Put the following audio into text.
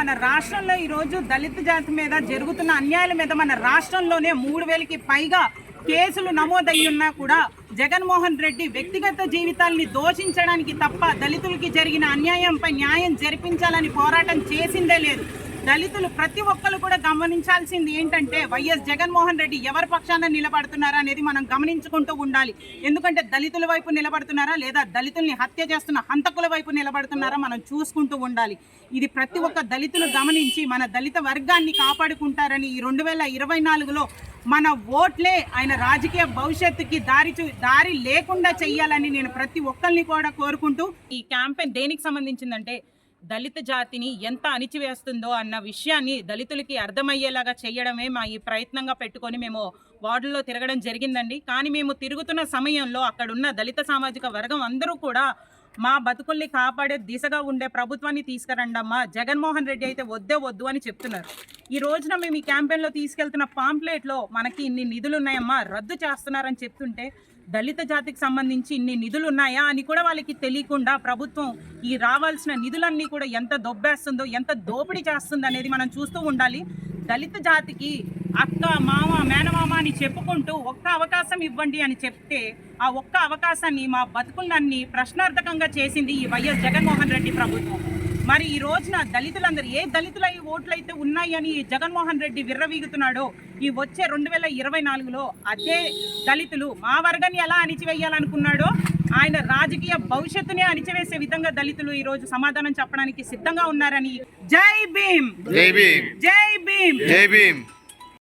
మన రాష్ట్రంలో ఈరోజు దళిత జాతి మీద జరుగుతున్న అన్యాయాల మీద మన రాష్ట్రంలోనే మూడు వేలకి పైగా కేసులు నమోదయ్యున్నా కూడా జగన్మోహన్ రెడ్డి వ్యక్తిగత జీవితాల్ని దోషించడానికి తప్ప దళితులకి జరిగిన అన్యాయంపై న్యాయం జరిపించాలని పోరాటం చేసిందే లేదు. దళితులు ప్రతి ఒక్కరు కూడా గమనించాల్సింది ఏంటంటే వైఎస్ జగన్మోహన్ రెడ్డి ఎవరి పక్షాన నిలబడుతున్నారా అనేది మనం గమనించుకుంటూ ఉండాలి. ఎందుకంటే దళితుల వైపు నిలబడుతున్నారా లేదా దళితుల్ని హత్య చేస్తున్న హంతకుల వైపు నిలబడుతున్నారా మనం చూసుకుంటూ ఉండాలి. ఇది ప్రతి ఒక్క దళితులు గమనించి మన దళిత వర్గాన్ని కాపాడుకుంటారని ఈ రెండు వేల ఇరవై నాలుగులో మన ఓట్లే ఆయన రాజకీయ భవిష్యత్తుకి దారి చూ దారి లేకుండా చెయ్యాలని నేను ప్రతి ఒక్కరిని కూడా కోరుకుంటూ ఈ క్యాంపెయిన్ దేనికి సంబంధించిందంటే దళిత జాతిని ఎంత అణిచివేస్తుందో అన్న విషయాన్ని దళితులకి అర్థమయ్యేలాగా చేయడమే మా ఈ ప్రయత్నంగా పెట్టుకొని మేము వార్డుల్లో తిరగడం జరిగిందండి. కానీ మేము తిరుగుతున్న సమయంలో అక్కడున్న దళిత సామాజిక వర్గం అందరూ కూడా మా బతుకుల్ని కాపాడే దిశగా ఉండే ప్రభుత్వాన్ని తీసుకురండమ్మా జగన్మోహన్ రెడ్డి అయితే వద్దే వద్దు అని చెప్తున్నారు. ఈ రోజున మేము ఈ క్యాంపెయిన్లో తీసుకెళ్తున్న పాంప్లెట్లో మనకి ఇన్ని నిధులు ఉన్నాయమ్మా రద్దు చేస్తున్నారని చెప్తుంటే దళిత జాతికి సంబంధించి ఇన్ని నిధులు ఉన్నాయా అని కూడా వాళ్ళకి తెలియకుండా ప్రభుత్వం ఈ రావాల్సిన నిధులన్నీ కూడా ఎంత దొబ్బేస్తుందో ఎంత దోపిడీ చేస్తుందో అనేది మనం చూస్తూ ఉండాలి. దళిత జాతికి అక్క మామ మేనమామ అని చెప్పుకుంటూ ఒక్క అవకాశం ఇవ్వండి అని చెప్తే ఆ ఒక్క అవకాశాన్ని మా బతుకులన్నీ ప్రశ్నార్థకంగా చేసింది ఈ వైఎస్ జగన్మోహన్ రెడ్డి ప్రభుత్వం. మరి ఈ రోజున దళితులందరూ ఏ దళితుల ఈ ఓట్లు అయితే ఉన్నాయని జగన్మోహన్ రెడ్డి విర్రవీగుతున్నాడో ఈ వచ్చే రెండు వేల ఇరవై నాలుగులో అదే దళితులు మా వర్గాన్ని ఎలా అణిచివేయాలనుకున్నాడో ఆయన రాజకీయ భవిష్యత్తునే అణిచివేసే విధంగా దళితులు ఈ రోజు సమాధానం చెప్పడానికి సిద్ధంగా ఉన్నారని. జై భీమ్! జై భీమ్! జై భీమ్! జై భీమ్!